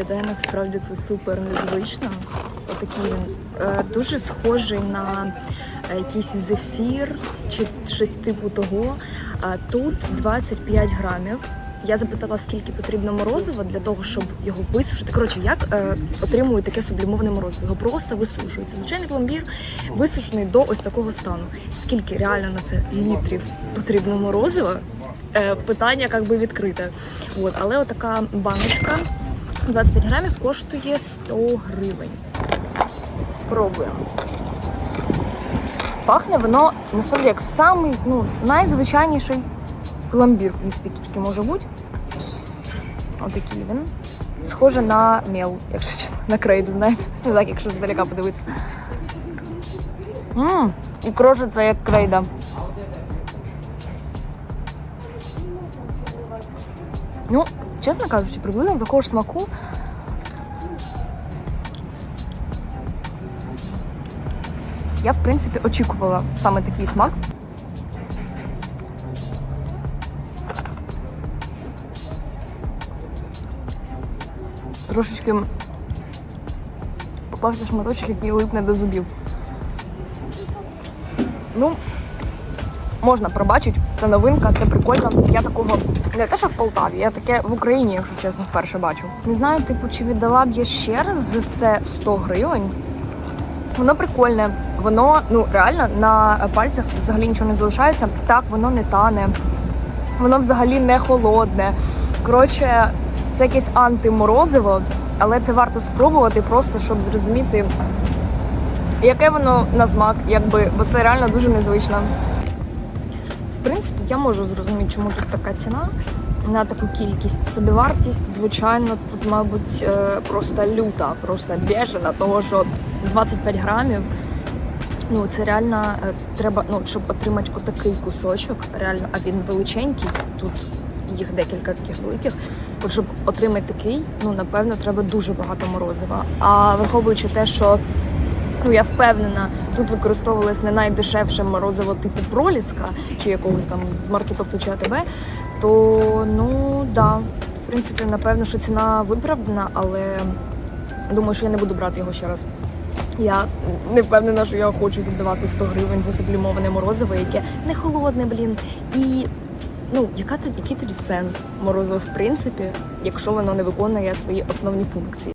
виглядає насправді це супер незвично. Отакий він е, дуже схожий на е, якийсь зефір чи щось типу того. Тут 25 грамів. Я запитала, скільки потрібно морозива для того, щоб його висушити. Коротше, як е, отримують таке сублімоване морозиво? Його просто висушують. Це звичайний пломбір висушений до ось такого стану. Скільки реально на це літрів потрібно морозива? Е, питання як відкрите. От, але отака баночка 25 грамів коштує 100 гривень. Пробуємо. Пахне воно насправді як самий ну, найзвичайніший пломбір, в принципі, який тільки може бути. Отакий він. Схоже на мел, якщо чесно, на крейду, знаєте. Не так, якщо здалека подивитися. Ммм, і крошиться як крейда. Ну, чесно кажучи, приблизно такого ж смаку. Я, в принципі, очікувала саме такий смак. Трошечки попався шматочок, який липне до зубів. Ну, можна пробачити, це новинка, це прикольно. Я такого не те, що в Полтаві, я таке в Україні, якщо чесно, вперше бачу. Не знаю, типу, чи віддала б я ще раз за це 100 гривень. Воно прикольне, воно ну реально на пальцях взагалі нічого не залишається. Так, воно не тане, воно взагалі не холодне. Коротше, це якесь антиморозиво, але це варто спробувати, просто щоб зрозуміти, яке воно на смак, якби, бо це реально дуже незвично. В принципі, я можу зрозуміти, чому тут така ціна на таку кількість. Собівартість, звичайно, тут, мабуть, е, просто люта, просто бешена, того що 25 грамів. Ну, це реально е, треба, ну, щоб отримати отакий кусочок, реально, а він величенький, тут їх декілька таких великих. От щоб отримати такий, ну напевно, треба дуже багато морозива. А враховуючи те, що ну я впевнена, тут використовувалось не найдешевше морозиво типу проліска чи якогось там з марки тобто чи АТБ, то ну да, в принципі, напевно, що ціна виправдана, але думаю, що я не буду брати його ще раз. Я не впевнена, що я хочу віддавати 100 гривень за сублімоване морозиво, яке не холодне, блін. І ну, яка який тоді сенс морозива, в принципі, якщо воно не виконує свої основні функції?